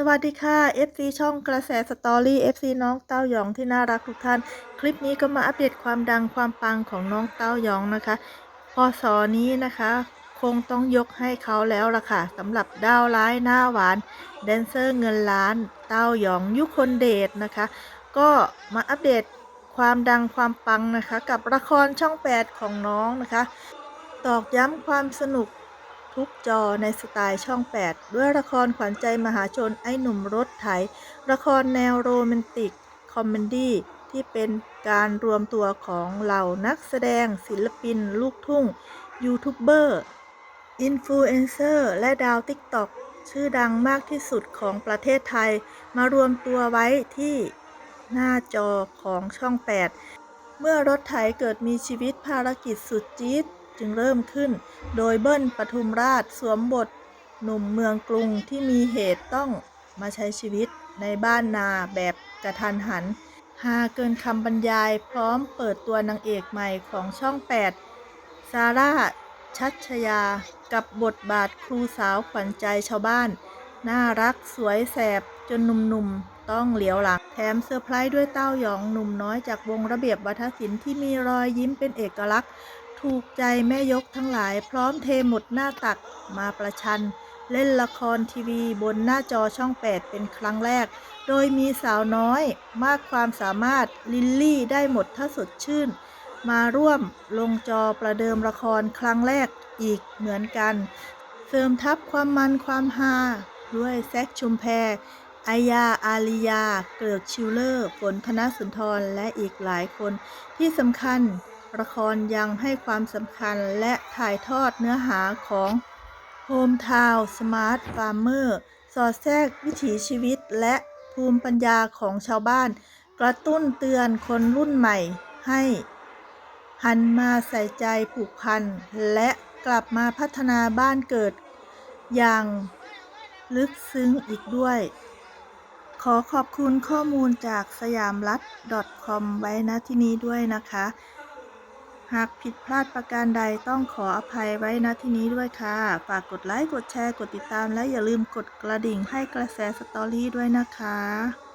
สวัสดีค่ะ FC ช่องกระแสสตอรี่ FC น้องเต้าหยองที่น่ารักทุกท่าน คลิปนี้ก็มาอัปเดตความดังความปังของน้องเต้าหยองนะคะพศนี้นะคะ คงต้องยกให้เขาแล้วล่ะค่ะสำหรับดาวร้ายหน้าหวาน แดนเซอร์เงินล้าน เต้าหยองยุคนเดชนะคะ ก็มาอัปเดตความดังความปังนะคะ กับละครช่อง 8 ของน้องนะคะ ตอกย้ำความสนุก ทุกจอในสไตล์ช่อง 8 ด้วยละครขวัญใจมหาชนไอ้หนุ่มรถไถ ละครแนวโรแมนติก คอมเมดี้ที่เป็นการรวมตัวของเหล่านักแสดงศิลปิน ลูกทุ่ง ยูทูบเบอร์ อินฟลูเอนเซอร์ และดาวติ๊กต็อกชื่อดังมากที่สุดของประเทศไทย มารวมตัวไว้ที่หน้าจอของช่อง 8 เมื่อรถไถเกิดมีชีวิตภารกิจสุดจี๊ด จึงเริ่มขึ้น โดยเบิ้ลปทุมราชสวมบทหนุ่มเมืองกรุงที่มีเหตุต้องมาใช้ชีวิตในบ้านนาแบบกระทันหันฮาเกินคำบรรยายพร้อมเปิดตัวนางเอกใหม่ของช่อง 8 ซาร่า ชัชยา กับบทบาทครูสาวขวัญใจชาวบ้าน น่ารักสวยแสบ จนหนุ่มๆต้องเหลียวหลัง แถมเซอร์ไพรส์ด้วยเต้าหยองหนุ่มน้อยจากวงระเบียบวัฒนศิลป์ที่มีรอยยิ้มเป็นเอกลักษณ์ ถูกใจแม่ยกทั้งหลาย พร้อมเทหมดหน้าตักมาประชัน เล่นละครทีวีบนหน้าจอช่อง 8 เป็นครั้งแรก โดยมีสาวน้อยมากความสามารถลิลลี่ได้หมดถ้าสดชื่น มาร่วมลงจอประเดิมละครครั้งแรกอีกเหมือนกัน เสริมทับความมันความฮาด้วยแซคชุมแพร อายา อาริยา เกิร์กชิลเลอร์ ฝนธนสุนทร และอีกหลายคน ที่สำคัญ ละครยังให้ความสำคัญและถ่ายทอดเนื้อหาของ Home Town Smart Farmer สอดแทรกวิถีชีวิตและภูมิปัญญาของชาวบ้าน กระตุ้นเตือนคนรุ่นใหม่ให้ หันมาใส่ใจผูกพัน และกลับมาพัฒนาบ้านเกิด อย่างลึกซึ้งอีกด้วย ขอขอบคุณข้อมูลจากสยามรัฐ .com ไว้นะที่นี้ด้วยนะคะ หากผิดพลาดประการใดต้องขออภัยไว้นะที่นี้ด้วยค่ะ ฝากกดไลค์ กดแชร์ กดติดตามและอย่าลืมกดกระดิ่งให้กระแสสตอรี่ด้วยนะคะ